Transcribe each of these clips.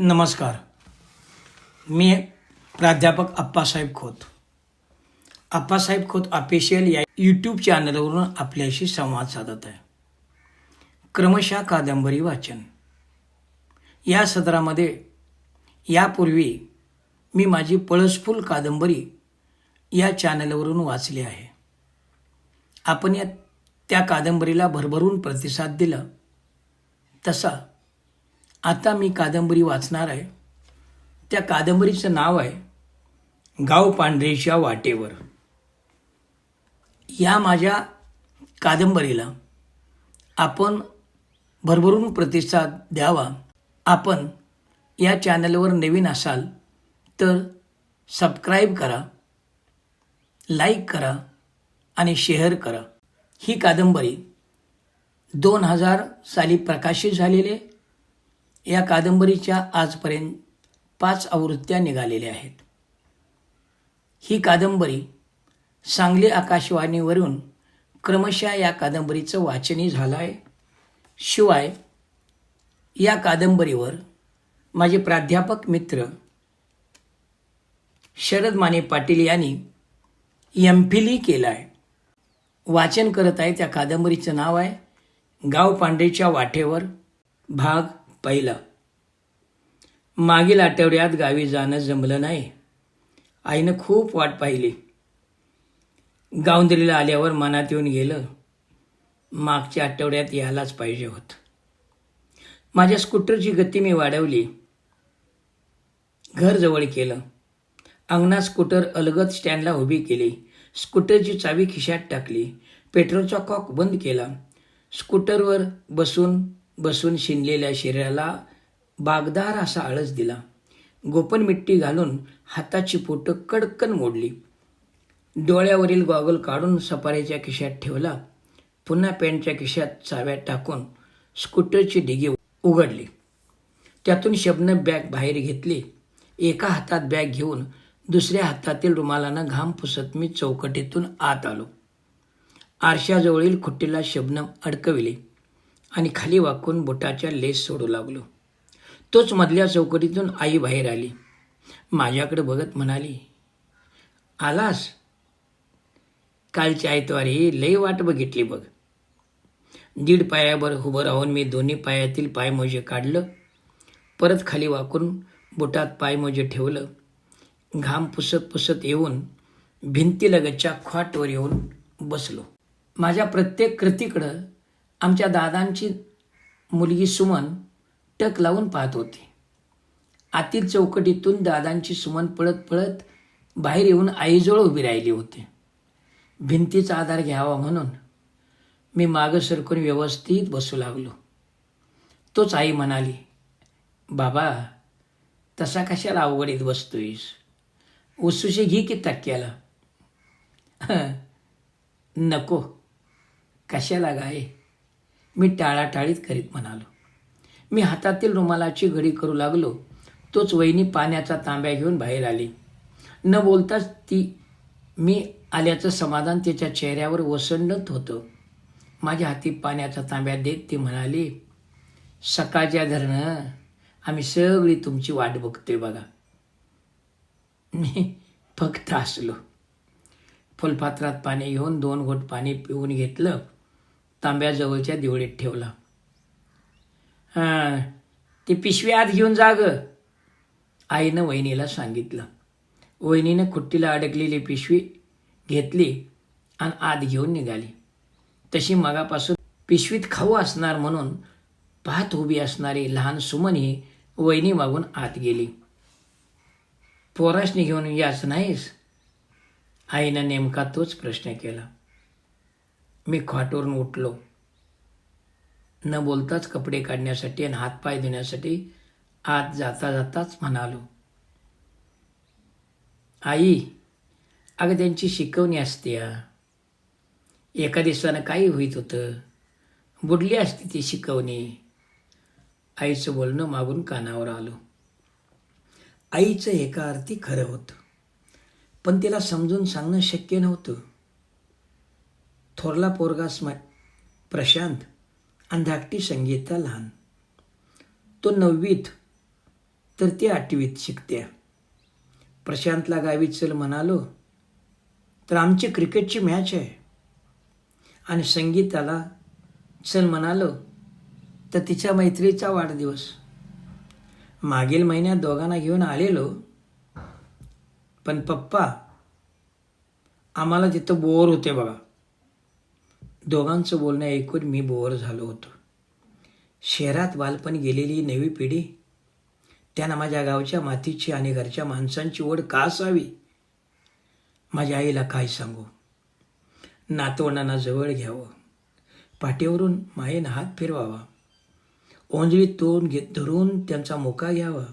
नमस्कार. मी प्राध्यापक अप्पासाहेब खोत. अप्पासाहेब खोत ऑफिशियल या यूट्यूब चॅनलवरून आपल्याशी संवाद साधत आहे. क्रमशः कादंबरी वाचन. या सदरामध्ये यापूर्वी मी माझी पळसफुल कादंबरी या चॅनलवरून वाचली आहे. आपण या त्या कादंबरीला भरभरून प्रतिसाद दिला. तसा आता मी कादंबरी वाचणार आहे. त्या कादंबरीचं नाव आहे गाव पांढरेच्या वाटेवर. या माझ्या कादंबरीला आपण भरभरून प्रतिसाद द्यावा. आपण या चॅनलवर नवीन असाल तर सबस्क्राईब करा लाईक करा आणि शेअर करा. ही कादंबरी दोन हजार साली प्रकाशित झालेली या कादंबरीच्या आजपर्यंत पाच आवृत्त्या निघालेल्या आहेत. ही कादंबरी सांगली आकाशवाणीवरून क्रमशः या कादंबरीचं वाचनही झालं आहे. शिवाय या कादंबरीवर माझे प्राध्यापक मित्र शरद माने पाटील यांनी एम फिलही केलं आहे. वाचन करत आहे त्या कादंबरीचं नाव आहे गाव पांढरेच्या वाटेवर भाग पहिला. मागील आठवड्यात गावी जाणं जमलं नाही. आईनं खूप वाट पाहिली. गावंदरीला आल्यावर मनात येऊन गेलं मागच्या आठवड्यात यायलाच पाहिजे होत. माझ्या स्कूटरची गती मी वाढवली. घर जवळ केलं. अंगणात स्कूटर अलगद स्टँडला उभी केली. स्कूटरची चावी खिशात टाकली. पेट्रोलचा कॉक बंद केला. स्कूटरवर बसून बसून शिनलेल्या शरीराला बागदार असा आळस दिला. गोपन मिट्टी घालून हाताची पोटं कडकन मोडली. डोळ्यावरील गॉगल काढून सपाऱ्याच्या खिशात ठेवला. पुन्हा पॅन्टच्या खिशात चाव्यात टाकून स्कूटरची डिगी उघडली. त्यातून शबनं बॅग बाहेर घेतली. एका हातात बॅग घेऊन दुसऱ्या हातातील रुमालानं घाम पुसत मी चौकटीतून आत आलो. आरशाजवळील खुट्टीला शबनम अडकविली. आणि खाली वाकून बोटाच्या लेस सोडू लागलो. तोच मधल्या चौकटीतून आई बाहेर आली. माझ्याकडे बघत म्हणाली आलास? कालच्या आयतवारी लई वाट बघितली बघ. दीड पायावर उभं राहून मी दोन्ही पायातील पायमोजे काढलं. परत खाली वाकून बोटात पायमोजे ठेवलं. घाम पुसत पुसत येऊन भिंतीलगतच्या खाटवर येऊन बसलो. माझ्या प्रत्येक कृतीकडं आमच्या दादांची मुलगी सुमन टक लावून पाहत होती. आतील चौकटीतून दादांची सुमन पळत पळत बाहेर येऊन आईजवळ उभी राहिली होती. भिंतीचा आधार घ्यावा म्हणून मी मागं सरकून व्यवस्थित बसू लागलो. तोच आई म्हणाली बाबा तसा कशाला अवघडीत बसतोयस? उसुशी घे की तक्क्याला नको. कशाला गाय? मी टाळाटाळीत करीत म्हणालो. मी हातातील रुमालाची घडी करू लागलो. तोच वहिनी पाण्याचा तांब्या घेऊन बाहेर आली. न बोलताच ती मी आल्याचं समाधान तिच्या चेहऱ्यावर ओसंडत होतं. माझ्या हाती पाण्याचा तांब्या देत ती म्हणाली सकाळच्या धरणं आम्ही सगळी तुमची वाट बघतोय बघा. मी फक्त असलो फुलपात्रात पाणी घेऊन दोन घोट पाणी पिऊन घेतलं. तांब्याजवळच्या दिवळीत ठेवला. हां ती पिशवी आत घेऊन जा ग आईनं वहिनीला सांगितलं. वहिनीनं खुट्टीला अडकलेली पिशवी घेतली आणि आत घेऊन निघाली. तशी मगापासून पिशवीत खाऊ असणार म्हणून पाहत उभी असणारी लहान सुमन ही वहिनी मागून आत गेली. पोराशनी घेऊन याच नाहीस? आईनं नेमका तोच प्रश्न केला. मी खाटवरून उठलो. न बोलताच कपडे काढण्यासाठी आणि हातपाय धुण्यासाठी आत जाता जाताच म्हणालो आई अगं त्यांची शिकवणी असते एका दिवसानं काही होईत होतं. बुडली असती ती शिकवणी. आईचं बोलणं मागून कानावर आलो. आईचं एका अर्थी खरं होतं. पण तिला समजून सांगणं शक्य नव्हतं. थोरला पोरगा स्म प्रशांत आणि धाकटी संगीता लहान. तो नववीत तर ती आठवीत शिकत्या. प्रशांतला गावी चल म्हणालो तर आमची क्रिकेटची मॅच आहे. आणि संगीताला चल म्हणालो तर तिच्या मैत्रीचा वाढदिवस. मागील महिन्यात दोघांना घेऊन आलेलो पण पप्पा आम्हाला तिथं बोर होते बघा. दोघांचं बोलणं ऐकून मी बोअर झालो होतो. शहरात बालपण गेलेली नवी पिढी त्यांना माझ्या गावच्या मातीची आणि घरच्या माणसांची ओढ का असावी? माझ्या आईला काय सांगू? नातवंडांना जवळ घ्यावं. पाठीवरून मायेनं हात फिरवावा. ओंजळी तोंड घेत धरून त्यांचा मोका घ्यावा.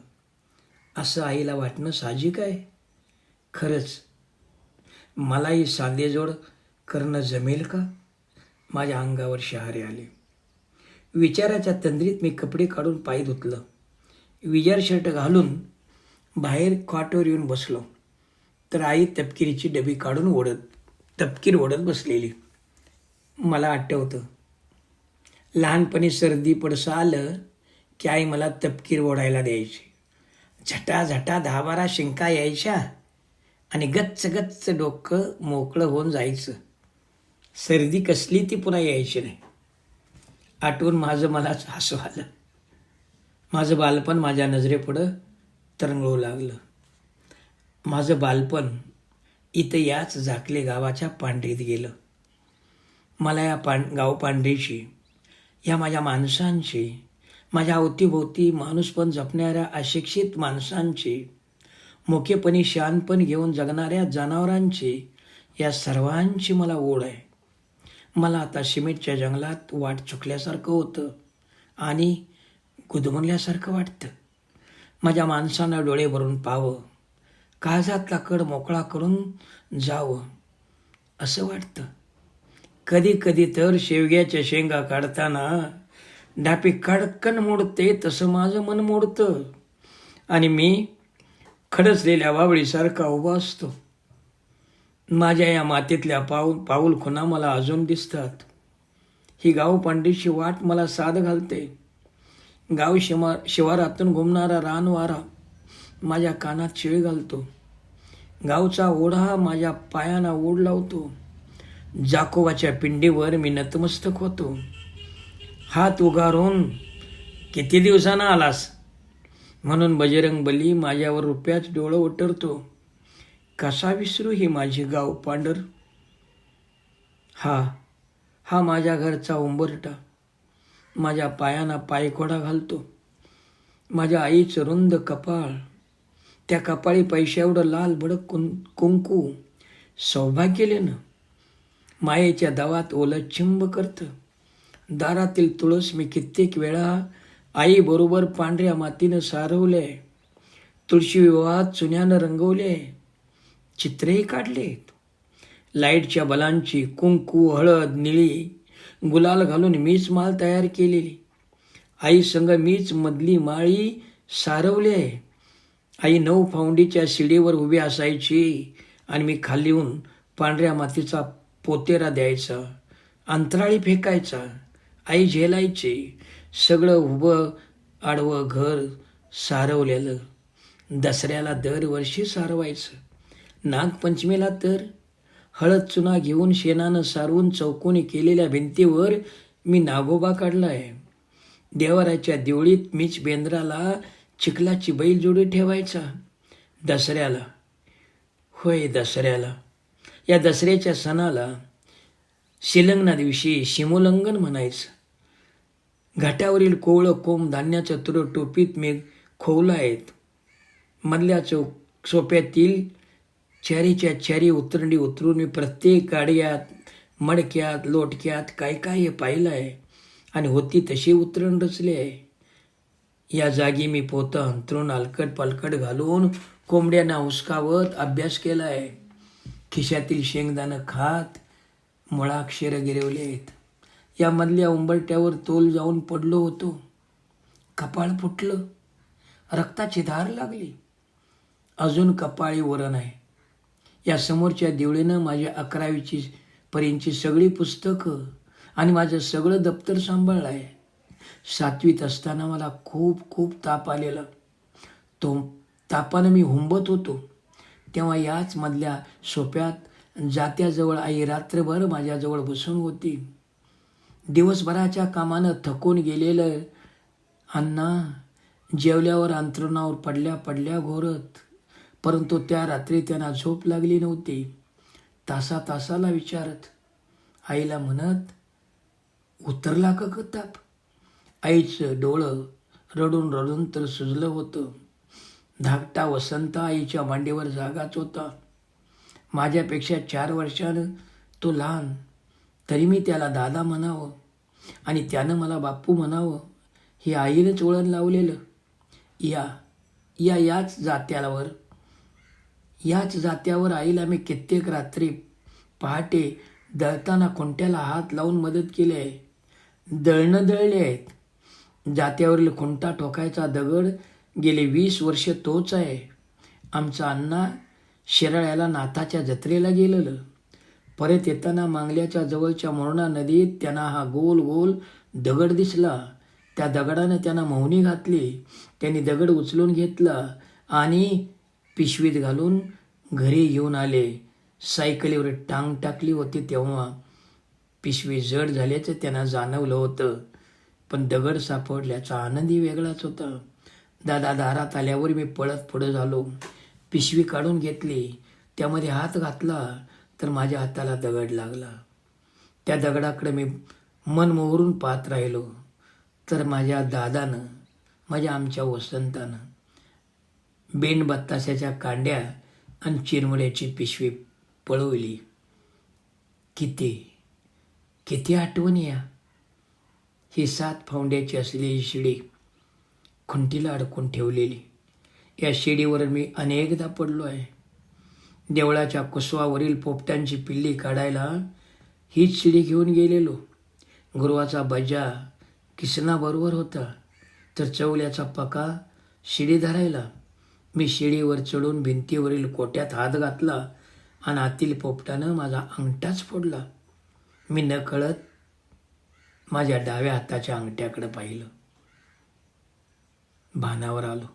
असं आईला वाटणं साहजिक आहे? खरंच मलाही सांधेजोड करणं जमेल का? माझ्या अंगावर शहारे आले. विचाराच्या तंद्रीत मी कपडे काढून पाय धुतलं. विजार शर्ट घालून बाहेर कॉटवर येऊन बसलो. तर आई तपकिरीची डबी काढून ओढत तपकीर ओढत बसलेली. मला आठवतं. लहानपणी सर्दी पडसं आलं की आई मला तपकीर ओढायला द्यायची. झटा झटा दहा बारा शिंका यायच्या आणि गच्च गच्च डोकं मोकळं होऊन जायचं. सर्दी कसली ती पुन्हा यायची नाही. आठवून माझं मलाच हसू आलं. माझं बालपण माझ्या नजरेपुढं तरंगळू लागलं. माझं बालपण इथं याच झाकले गावाच्या पांढरीत गेलं. मला या पां गाव पांढरीची या माझ्या माणसांची माझ्या अवतीभोवती माणूसपण जपणाऱ्या अशिक्षित माणसांची मोकेपणी शानपण घेऊन जगणाऱ्या जनावरांची या सर्वांची मला ओढ आहे. मला आता सिमेंटच्या जंगलात वाट चुकल्यासारखं होतं आणि गुदमरल्यासारखं वाटतं. माझ्या माणसानं डोळे भरून पावं काळजातला कड मोकळा करून जावं असं वाटतं. कधी कधी तर शेवग्याच्या शेंगा काढताना डापी कडकन मोडते तसं माझं मन मोडतं. आणि मी खडसलेल्या वावळीसारखा उभा असतो. माझ्या या मातीतल्या पाऊल पाऊल खुणा मला अजून दिसतात. ही गाव पांडीची वाट मला साध घालते. गाव शिमार शिवारातून घुमणारा रानवारा माझ्या कानात शिळ घालतो. गावचा ओढा माझ्या पायांना ओढ लावतो. जाकोबाच्या पिंडीवर मी नतमस्तक होतो. हात उगारून किती दिवसानं आलास? म्हणून बजरंग बली माझ्यावर रुपयाच डोळं उतरतो. कसा विसरू हे माझी गाव पांढर? हा हा माझ्या घरचा उंबरटा माझ्या पायांना पायखोडा घालतो. माझ्या आईचं रुंद कपाळ. त्या कपाळी पैशाएवढं लाल भडक कुं कुंकू. सौभाग्यलेनं मायेच्या दवात ओलं चिंब करतं. दारातील तुळस मी कित्येक वेळा आईबरोबर पांढऱ्या मातीनं सारवले. तुळशी विवाहात चुन्यानं रंगवले. चित्रेही काढलेत लाईटच्या बलांची कुंकू हळद निळी गुलाल घालून मीच माल तयार केलेली. आई संग मीच मधली माळी सारवली आहे. आई नऊ फाउंडीच्या शिडीवर उभी असायची आणि मी खाली येऊन पांढऱ्या मातीचा पोतेरा द्यायचा अंतराळी फेकायचा आई झेलायची सगळं उभं आडवं घर सारवलेलं दसऱ्याला दरवर्षी सारवायचं. नागपंचमीला तर हळद चुना घेऊन शेणानं सारवून चौकोनी केलेल्या भिंतीवर मी नागोबा काढला आहे. देवाराच्या देवळीत मीच बेंद्राला चिखलाची बैल जोडी ठेवायचा. दसऱ्याला. होय दसऱ्याला. या दसऱ्याच्या सणाला शिलंगना दिवशी शिमोल्लंघन म्हणायचं. घाटावरील कोवळं कोंब धान्याच्या तुरट टोपीत मी खोवलं आहेत. मधल्या चौक सोप्यातील चारीच्या चारी उतरंडी उतरून मी प्रत्येक गाड्यात मडक्यात लोटक्यात काय काय हे पाहिलं आहे. आणि होती तशी उतरण रचली आहे. या जागी मी पोतं अंतरून अलकट पलकट घालून कोंबड्यांना हुसकावत अभ्यास केला आहे. खिशातील शेंगदाणं खात मुळाक्षरं गिरवले आहेत यामधल्या उंबरट्यावर तोल जाऊन पडलो होतो. कपाळ फुटलं. रक्ताची धार लागली. अजून कपाळी वरण आहे या समोरच्या देवळीनं माझ्या अकरावीची पर्यंतची सगळी पुस्तकं आणि माझं सगळं दप्तर सांभाळलं आहे सातवीत असताना मला खूप खूप ताप आलेला. तो तापानं मी हुंबत होतो. तेव्हा याच मधल्या सोप्यात जात्याजवळ आई रात्रभर माझ्याजवळ बसून होती. दिवसभराच्या कामानं थकून गेलेलं अण्णा जेवल्यावर अंथरुणावर पडल्या पडल्या घोरत परंतु त्या रात्री त्यांना झोप लागली नव्हती. तासा तासाला विचारत आईला म्हणत उतरला का कताप आईचं डोळं रडून रडून तर सुजलं होतं. धाकटा वसंत आईच्या मांडीवर जागाच होता. माझ्यापेक्षा चार वर्षानं तो लहान तरी मी त्याला दादा म्हणावं आणि त्यानं मला बाप्पू म्हणावं हे आईनंच वळण लावलेलं. या या याच जात्यावर याच जात्यावर आईला मी कित्येक रात्री पहाटे दळताना खुंट्याला हात लावून मदत केली आहे. दळणं दळले आहेत. जात्यावरील खुंटा ठोकायचा दगड गेले वीस वर्ष तोच आहे. आमचा अण्णा शिराळ्याला नाथाच्या जत्रेला गेलेलं. परत येताना मांगल्याच्या जवळच्या मोरणा नदीत त्यांना हा गोल गोल दगड दिसला. त्या दगडानं त्यांना मोहनी घातली. त्यांनी दगड उचलून घेतला आणि पिशवीत घालून घरी घेऊन आले. सायकलीवर टांग टाकली होती तेव्हा. पिशवी जड झाल्याचं त्यांना जाणवलं होतं. पण दगड सापडल्याचा आनंदही वेगळाच होता. दादा दारात आल्यावर मी पळत पुढं झालो. पिशवी काढून घेतली. त्यामध्ये हात घातला तर माझ्या हाताला दगड लागला. त्या दगडाकडे मी मन मोहरून पाहत राहिलो. तर माझ्या दादानं माझ्या आमच्या वसंतानं. बेंड बत्ताशाच्या कांड्या आणि चिरमुड्याची पिशवी पळवली. किती? किती आठवणी या? ही सात फावंड्याची असलेली शिडी खुंटीला अडकून ठेवलेली. या शिडीवर मी अनेकदा पडलो आहे. देवळाच्या कुसवावरील पोपट्यांची पिल्ली काढायला हीच शिडी घेऊन गेलेलो. गुरुवाचा बजा किसनाबरोबर होता तर चवल्याचा पका शिडी धरायला. मी शिडीवर चढून भिंतीवरील कोट्यात हात घातला आणि आतील पोपटानं माझा अंगठाच फोडला. मी नकळत माझ्या डाव्या हाताच्या अंगठ्याकडे पाहिलं. भानावर आलो.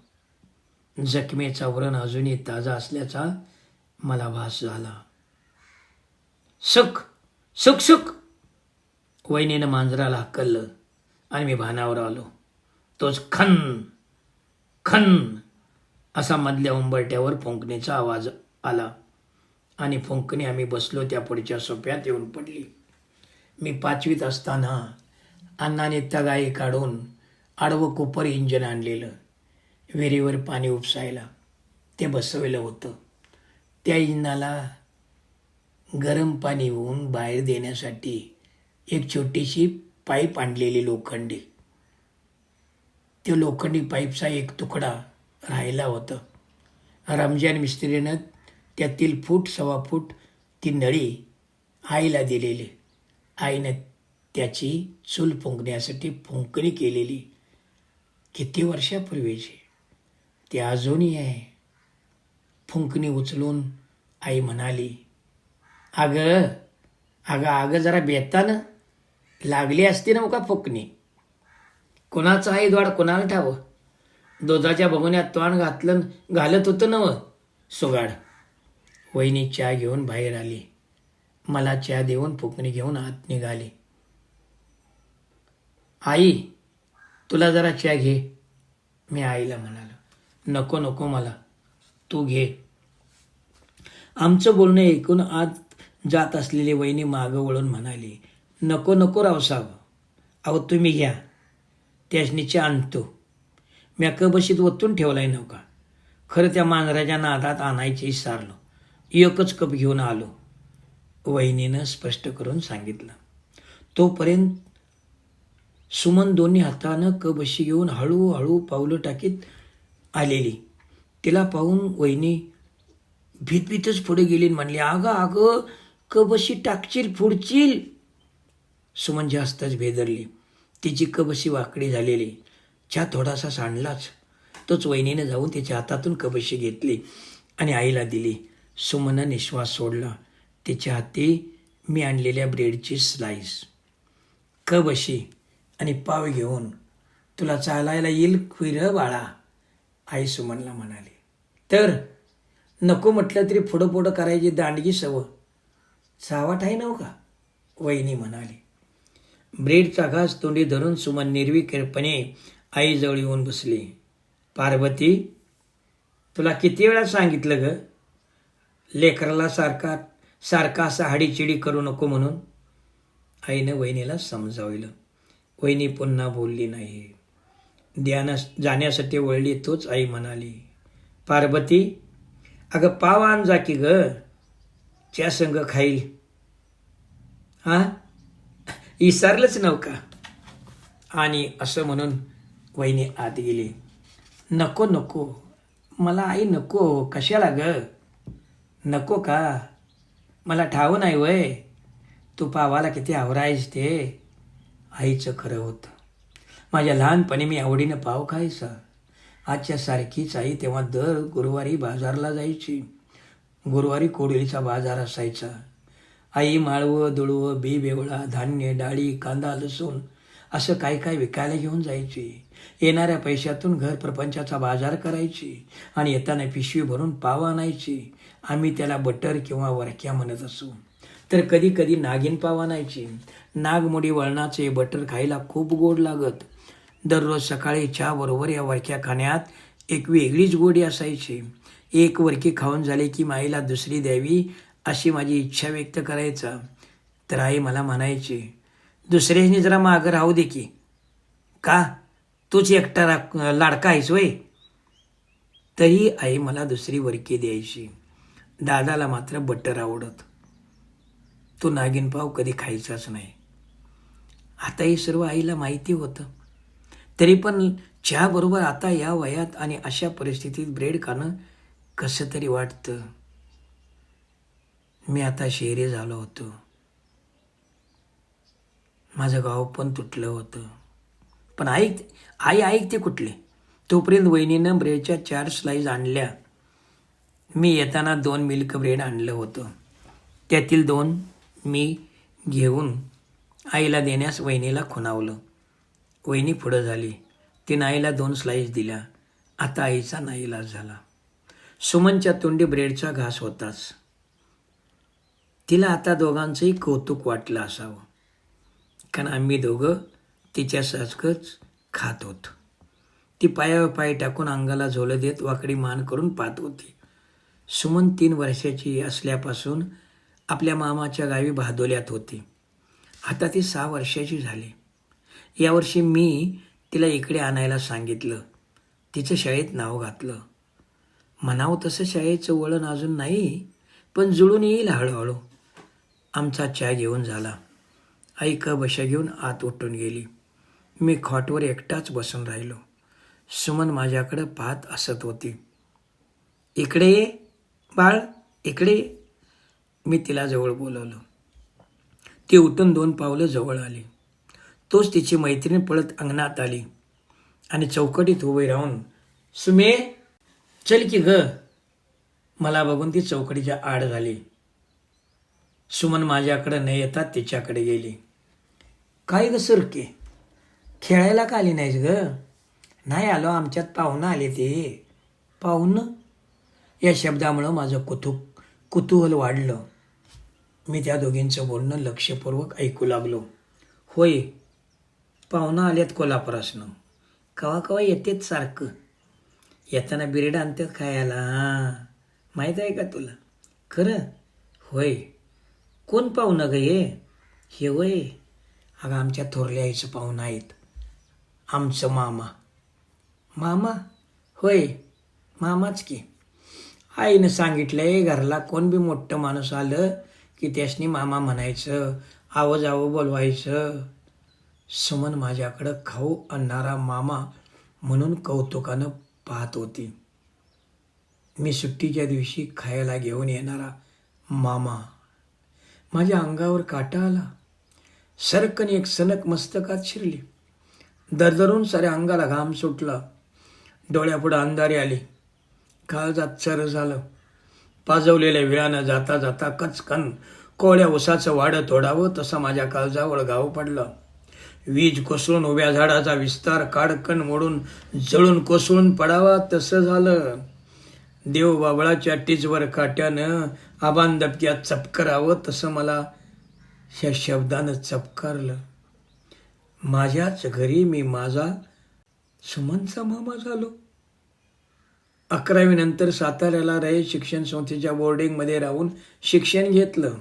जखमेचा व्रण अजूनही ताजा असल्याचा मला भास झाला. सुख सुख सुख! वहिनीनं मांजराला हकललं आणि मी भानावर आलो. तोच खन खन! असा मधल्या उंबरट्यावर फुंकणीचा आवाज आला. आणि फुंकणी आम्ही बसलो त्या पुढच्या सोप्यात येऊन पडली. मी पाचवीत असताना अण्णाने तगाई काढून आडवं कुपर इंजन आणलेलं. विहिरीवर पाणी उपसायला ते बसवलं होतं. त्या इंजनाला गरम पाणी होऊन बाहेर देण्यासाठी एक छोटीशी पाईप आणलेली लोखंडी. त्या लोखंडी पाईपचा एक तुकडा राहिला होतं. रमजान मिस्त्रीनं त्यातील फूट सव्वा फूट ती नळी आईला दिलेली. आईनं त्याची चूल फुंकण्यासाठी फुंकणी केलेली. किती वर्षापूर्वीची ती अजूनही आहे. फुंकणी उचलून आई म्हणाली अगं अगं अगं जरा बेतानं. लागली असती ना का फुंकणी? कोणाचं आई द्वाड कोणाला ठावं? दुधाच्या बघण्यात तोंड घातलं घालत होतं नव. सुगाड. वहिनी चहा घेऊन बाहेर आली. मला चहा देऊन फुकणी घेऊन आत निघाली. आई तुला जरा चहा घे. मी आईला म्हणालो. नको नको मला. तू घे. आमचं बोलणं ऐकून आत जात असलेली वहिनी मागं वळून म्हणाली नको नको रावसाहेब. अहो तुम्ही घ्या. त्याचनी चहा आणतो. म्या कबशीत ओतून ठेवलाय नव्हता खरं त्या मांजराच्या नादात आणायचे विसरलो एकच कप घेऊन आलो. वहिनीनं स्पष्ट करून सांगितलं. तोपर्यंत सुमन दोन्ही हातानं कबशी घेऊन हळूहळू पावलं टाकीत आलेली. तिला पाहून वहिनी भीतभीतच पुढे गेली म्हणली अगं अगं कबशी टाकशील पुढचील सुमन जास्तच भेदरली. तिची कबशी वाकडी झालेली. चहा थोडासा सांडलाच. तोच वहिनीनं जाऊन तिच्या हातातून कबशी घेतली आणि आईला दिली. सुमनं निश्वास सोडला. तिच्या हाती मी आणलेल्या ब्रेडची स्लाईस कबशी आणि पाव घेऊन तुला चालायला येईल खुर बाळा आई सुमनला म्हणाली. तर नको म्हटलं तरी पुढं पुढं करायची दांडगी सवं. चावाट आहे नव का? वहिनी म्हणाली. ब्रेडचा घास तोंडी धरून सुमन निर्विकरपणे आईजवळ येऊन बसली. पार्वती तुला किती वेळा सांगितलं ग? लेकराला सारखा सारखा असा हाडीचिडी करू नको म्हणून. आईनं वहिनीला समजावलं. वहिनी पुन्हा बोलली नाही. ध्याना जाण्यासाठी वळली तोच आई म्हणाली. पार्वती अगं पाव आण जा की ग. च्या संग खाईल. हा विसरलंच नव का? आणि असं म्हणून वहिनी आत गेली. नको नको. मला आई नको. कशाला ग? नको का? मला ठाव नाही वय. तू पावाला किती आवरायस ते? आईचं खरं होतं. माझ्या लहानपणी मी आवडीनं पाव खायचा. आजच्या सारखीच आई तेव्हा दर गुरुवारी बाजारला जायची. गुरुवारी कोडलीचा बाजार असायचा. आई माळवं दुळवं बी बेवळा धान्य डाळी कांदा लसूण असं काय काय विकायला घेऊन जायची? येणाऱ्या पैशातून घर प्रपंचाचा बाजार करायची आणि येताना पिशवी भरून पाव आणायची. आम्ही त्याला बटर किंवा वरक्या म्हणत असू. तर कधी कधी नागिन पाव आणायची. नागमोडी वळणाचे बटर खायला खूप गोड लागत. दररोज सकाळी चहा बरोबर या वरक्या खाण्यात एक वेगळीच गोडी असायची. एक वरकी खाऊन झाली की माईला दुसरी द्यावी अशी माझी इच्छा व्यक्त करायचा. तर आई मला म्हणायची दुसऱ्याने जरा मागं राहू दे की. का? तूच एकटा राख लाडका आहेस वय तरी आई मला दुसरी वरकी द्यायची. दादाला मात्र बटर आवडत. तो नागिनपाव कधी खायचाच नाही. आता हे सर्व आईला माहिती होतं. तरी पण चहाबरोबर आता या वयात आणि अशा परिस्थितीत ब्रेड खाणं कसं तरी वाटतं. मी आता शेरे झालो होतो. माझं गाव पण तुटलं होतं. पण ऐक आई ऐकते कुठले? तोपर्यंत वहिनीनं ब्रेडच्या चार स्लाईज आणल्या. मी येताना दोन मिल्क ब्रेड आणलं होतं. त्यातील दोन मी घेऊन आईला देण्यास वहिनीला खुणावलं. वहिनी पुढं झाली. तिनं आईला दोन स्लाईस दिल्या. आता आईचा नाईलाज झाला. सुमनच्या तोंडी ब्रेडचा घास होताच. तिला आता दोघांचंही कौतुक वाटलं असावं. कारण आम्ही दोघं तिच्यासारखंच खात होतो. ती पायावर पाय टाकून अंगाला झोलं देत वाकडी मान करून पाहत होती. सुमन तीन वर्षाची असल्यापासून आपल्या मामाच्या गावी भादोल्यात होती. आता ती सहा वर्षाची झाली. यावर्षी मी तिला इकडे आणायला सांगितलं. तिचं शाळेत नाव घातलं. म्हणावं तसं शाळेचं वळण अजून नाही पण जुळून येईल हळूहळू. आमचा चहा घेऊन झाला. आई क बशा घेऊन आत उठून गेली. मी खॉटवर एकटाच बसून राहिलो. सुमन माझ्याकडं पाहत असत होती. इकडे ये बाळ इकडे ये. मी तिला जवळ बोलवलं. ती उठून दोन पावलं जवळ आली. तोच तिची मैत्रीण पळत अंगणात आली आणि चौकटीत उभे राहून सुमे चल की ग. मला बघून ती चौकटीच्या आड झाली. सुमन माझ्याकडे न येता तिच्याकडे गेली. काय ग सुरके? खेळायला का आली नाहीस ग? नाही आलो आमच्यात पाहुणं आले ते. पाहुणं? या शब्दामुळं माझं कुतूक कुतूहल वाढलं. मी त्या दोघींचं बोलणं लक्षपूर्वक ऐकू लागलो. होय पाहुणं आल्यात कोल्हापुरासनं. कवा कवा येतेच सारखं. येताना बिरेड आणतात खायला. हां माहीत आहे का तुला? खरं? होय. कोण पाहुणं ग हे? हे वय? अगं आमच्या थोरल्या आईचं पाहुणं आहेत. आमचं मामा. मामा? होय. मामाच की. आईनं सांगितलंय घरला कोण बी मोठं माणूस आलं की त्यासनी मामा म्हणायचं आवं जावं बोलवायचं. सुमन माझ्याकडं खाऊ आणणारा मामा म्हणून कौतुकानं पाहत होती. मी सुट्टीच्या दिवशी खायला घेऊन येणारा मामा. माझ्या अंगावर काटा आला. सरकन एक सनक मस्तकात शिरली. दरदरून साऱ्या अंगाला घाम सुटला. डोळ्यापुढं अंधारी आली. काळजात चर झालं. पाजवलेल्या विळानं जाता जाता कचकन कोळ्या उसाचं वाडं तोडावं तसं माझ्या काळजावर गाव पडलं. वीज कोसळून उभ्या झाडाचा विस्तार काडकण मोडून जळून कोसळून पडावा तसं झालं. देव बाबळाच्या टीजवर काट्यानं आबानदबट्यात चपकरावं तसं मला ह्या शब्दानं चपकारलं. माझ्याच घरी मी माझा सुमनचा मामा झालो. अकरावी नंतर साताऱ्याला रयत शिक्षण संस्थेच्या बोर्डिंगमध्ये राहून शिक्षण घेतलं.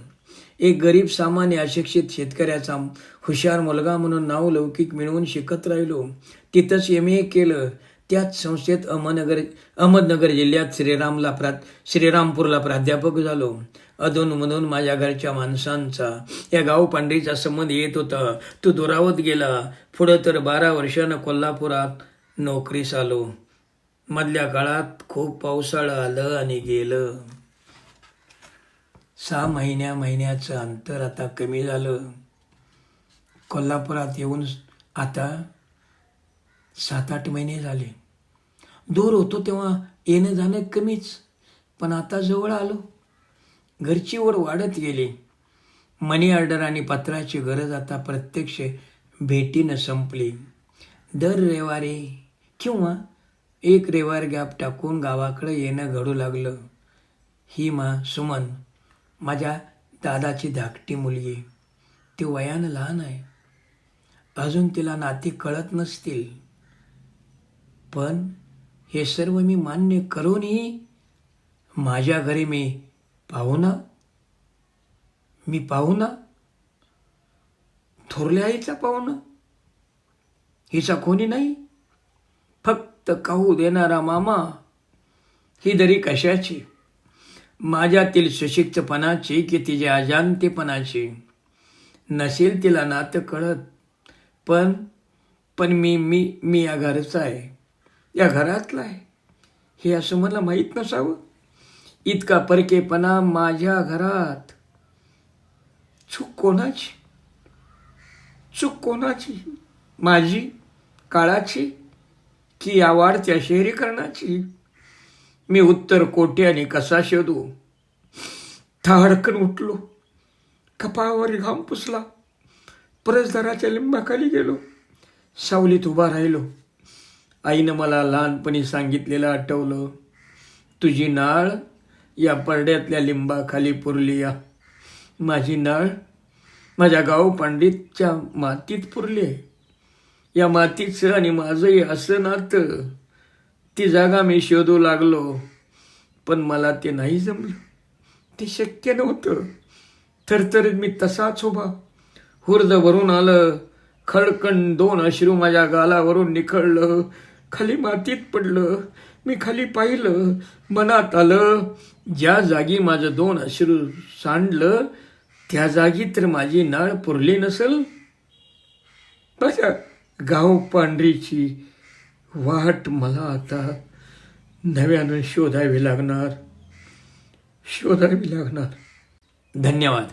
एक गरीब सामान्य अशिक्षित शेतकऱ्याचा हुशार मुलगा म्हणून नाव लौकिक मिळवून शिकत राहिलो. तिथंच एम ए केलं. त्याच संस्थेत अहमदनगर अहमदनगर जिल्ह्यात श्रीरामला प्रा श्रीरामपूरला प्राध्यापक झालो. अधूनमधून माझ्या घरच्या माणसांचा या गाव पांढरीचा संबंध येत होता. तो दुरावत गेला. पुढं तर बारा वर्षानं कोल्हापुरात नोकरीस आलो मधल्या काळात खूप पावसाळं आलं आणि गेलं. सहा महिन्या महिन्याचं अंतर आता कमी झालं. कोल्हापुरात येऊन आता सात आठ महिने झाले. दूर होतो तेव्हा येणं जाणं कमीच पण आता जवळ आलो. घरची ओढ वाढत गेली. मनी ऑर्डर आणि पत्राची गरज आता प्रत्यक्ष भेटीनं संपली. दर रविवारी किंवा एक रविवार गॅप टाकून गावाकडे येणं घडू लागलं. ही मा सुमन माझ्या दादाची धाकटी मुलगी. ती वयानं लहान आहे. अजून तिला नाती कळत नसतील. पण हे सर्व मी मान्य करूनही माझ्या घरी मी पाहुणा? मी पाहुणा? थोरल्या आईचा पाहुणा? हिचा कोणी नाही? फक्त काहू देणारा मामा? ही दरी कशाची? माझ्यातील सुशिक्तपणाची की तिच्या अजानतेपणाची नसेल तिला नातं कळत. पण पण मी मी मी या घरचा आहे. या घरातला आहे. हे असं मला माहीत नसावं. इतका परकेपणा माझ्या घरात. चूक कोणाची? चूक कोणाची? माझी काळाची की या वाढत्या शहरीकरणाची? मी उत्तर कोट्याने कसा शोधू? थाडकन उठलो. कपाळावर घाम पुसला. परसदाराच्या लिंबाखाली गेलो. सावलीत उभा राहिलो. आईनं मला लहानपणी सांगितलेलं आठवलं. तुझी नाळ या परड्यातल्या लिंबाखाली पुरली या. माझी नाळ माझ्या गाव पंडितच्या मातीत पुरली आहे. या मातीचं आणि माझंही असं नातं ती जागा मी शोधू लागलो पण मला ते नाही जमलं. ते शक्य नव्हतं. थरथरीत मी तसाच उभा. हुर्द भरून आलं खडकण दोन अश्रू माझ्या गालावरून निखळलं. खाली मातीत पडलं मी खाली पाहिलं मनात आलं ज्या जागी माझं दोन अश्रू सांडलं त्या जागी तर माझी नाळ पुरली नसल? माझ्या गाव पांढरीची वाट मला आता नव्यानं शोधावी लागणार. शोधावी लागणार. धन्यवाद.